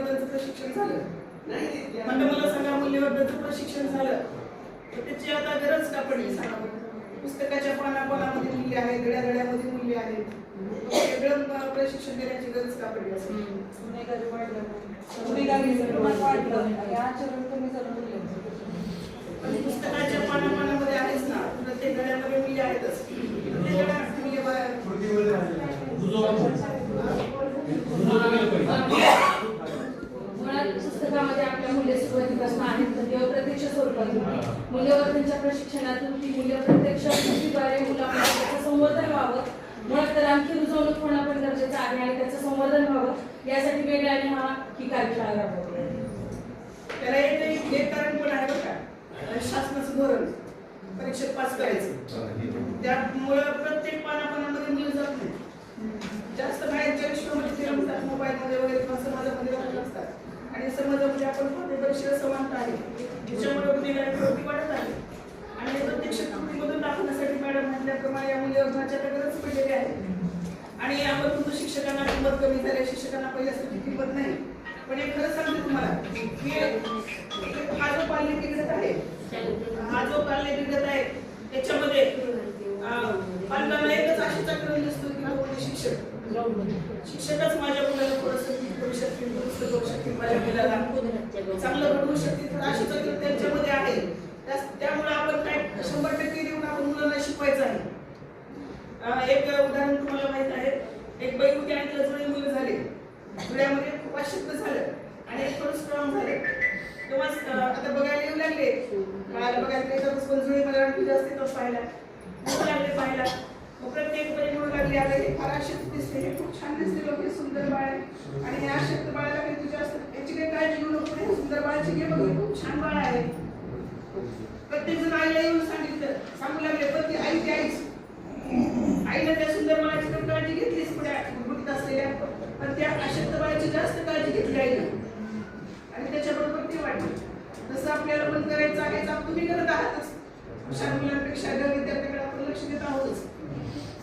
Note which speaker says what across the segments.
Speaker 1: मूल्यवर्धनचं प्रशिक्षण झालं. म्हणलं मला सांगा मूल्यवर्धनचं प्रशिक्षण झालं. तर त्याची आता गरज का पडली? सांगा? पुस्तकाच्या पानापानामध्ये मूल्य आहे गड्या गड्यामध्ये मूल्य आहे वेगळं प्रशिक्षण देण्याची गरज का पडली? असं
Speaker 2: गुन्हेगारी वाढलं गुन्हेगारीचं प्रमाण वाढलं. आचरण कमी झालं मुलांचं
Speaker 1: पण पुस्तकाच्या पानापानामध्ये आहेच ना प्रत्येक गड्यामध्ये मूल्य आहेतच प्रत्येक गड्यात मूल्य बा-
Speaker 3: मुळात पुस्तकामध्ये आपल्या मूल्य सुरुवातीपासून आहेत तर तेव्हा प्रत्यक्ष होती. मूल्यवर्धनच्या प्रशिक्षणातून ती मूल्य प्रत्यक्ष कृतीद्वारे मुलांना त्याचं संवर्धन व्हावं. मुळात तर आणखी रुजवणूक होणं पण गरजेचं आहे आणि त्याचं संवर्धन व्हावं. यासाठी वेगळ्याने हा ही कार्यशाळा राबवतो
Speaker 1: त्याला एक एक- कारण पण आहे बरं का. शासनाचं धोरण परीक्षेत पास करायचं. त्यामुळं प्रत्येक पानापानामध्ये मुलं जात नाही. जास्त बाहेरच्या विश्वामध्ये ते मोबाईलमध्ये वगैरे किंवा समाजामध्ये रमत असतात. आणि समाजामध्ये आपण पाहतो बरीचशी असमानता आहे त्याच्यामुळे गुन्हेगारी प्रवृत्ती वाढत आहे आणि हे प्रत्यक्ष कृतीमधून दाखवण्यासाठी मॅडम म्हटल्याप्रमाणे या मूल्यवर्धनाच्या त्या गरज पडलेली आहे. आणि यावर म्हणतो शिक्षकांना किंमत कमी झाली शिक्षकांना पहिल्यासारखी किंमत नाही. पण हे खरं सांगते तुम्हाला की हा जो पाल्य बिघडत आहे हा जो पाल्य बिघडत आहे त्याच्यामध्ये अं, पालकांना एकच आशेचा करून दिसतो की हा म्हणजे शिक्षक. शिक्षकच माझ्या मुलाला थोडंसं नीट करू शकतील दुरुस्त करू माझ्या मुलाला चांगलं घडवू शकते तर अशी कल त्यांच्यामध्ये आहे. त्यामुळे आपण काय शंभर टक्के देऊन आपण मुलांना शिकवायचं आहे. एक उदाहरण तुम्हाला माहीत आहे. एक बाई होती आणि तिला जुळे मुलं झाले. जुळ्यामध्ये खूप अशक्त झालं आणि एक थोडं स्ट्रॉंग झालं. तेव्हा आता बघायला येऊ लागले. मला बघायला त्याच्यातच पण जुळे मला वाटतं जास्त तो पाहायला. लागले पाहायला. मग प्रत्येक बाई म्हणू लागली आले हे फार अशक्त दिसते. हे खूप छान दिसते. लोक सुंदर बाळ आहे. आणि हे अशक्त बाळाला काही तुझ्या जास्त याची काही काळजी घेऊ नको हे सुंदर बाळाची घे बघ खूप छान बाळ आहे. प्रत्येक जण आईला येऊन सांगितलं सांगू लागले पण ती आई ती आईच. आईला त्या सुंदर बाळाची पण काळजी घेतलीच पुढे गुटगुटीत असलेल्या पण त्या अशक्त बाळाची जास्त काळजी घेतली आईने. आणि त्याच्याबरोबर ती वाटली तसं आपल्याला पण करायचं आहे तर तुम्ही करत आहातच. हुशार मुलांपेक्षा ग विद्यार्थ्याकडे आपण लक्ष देत आहोतच.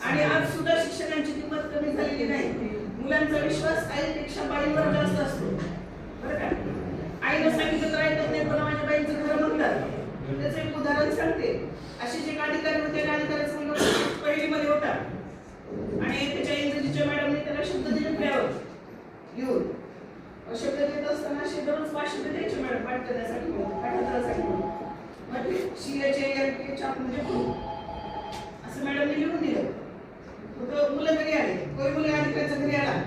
Speaker 1: आणि आज सुद्धा शिक्षकांची किंमत कमी झालेली नाही. मुलांचा विश्वास आईपेक्षा बाईवर जास्त असतो. बरं का? आईनं सांगितलं तर ऐकत नाही पण माझ्या बाईचं घर म्हणतात. त्याचं एक उदाहरण सांगते. असे जे गाडीकारी होते त्या अधिकाऱ्याचा मुलगा पहिलीमध्ये होता. आणि त्याच्या इंग्रजीच्या मॅडमने त्याला शब्द दिले फळ्यावर लिहून शब्द देत असताना असे दररोज पाच शब्द द्यायचे मॅडम पाठ करण्यासाठी पाठ मग म्हणजे सी एच चाप म्हणजे हो. असं मॅडमने लिहून दिलं. मग मुलं घरी आले कोणी मुलं अधिकाऱ्याच्या घरी आला.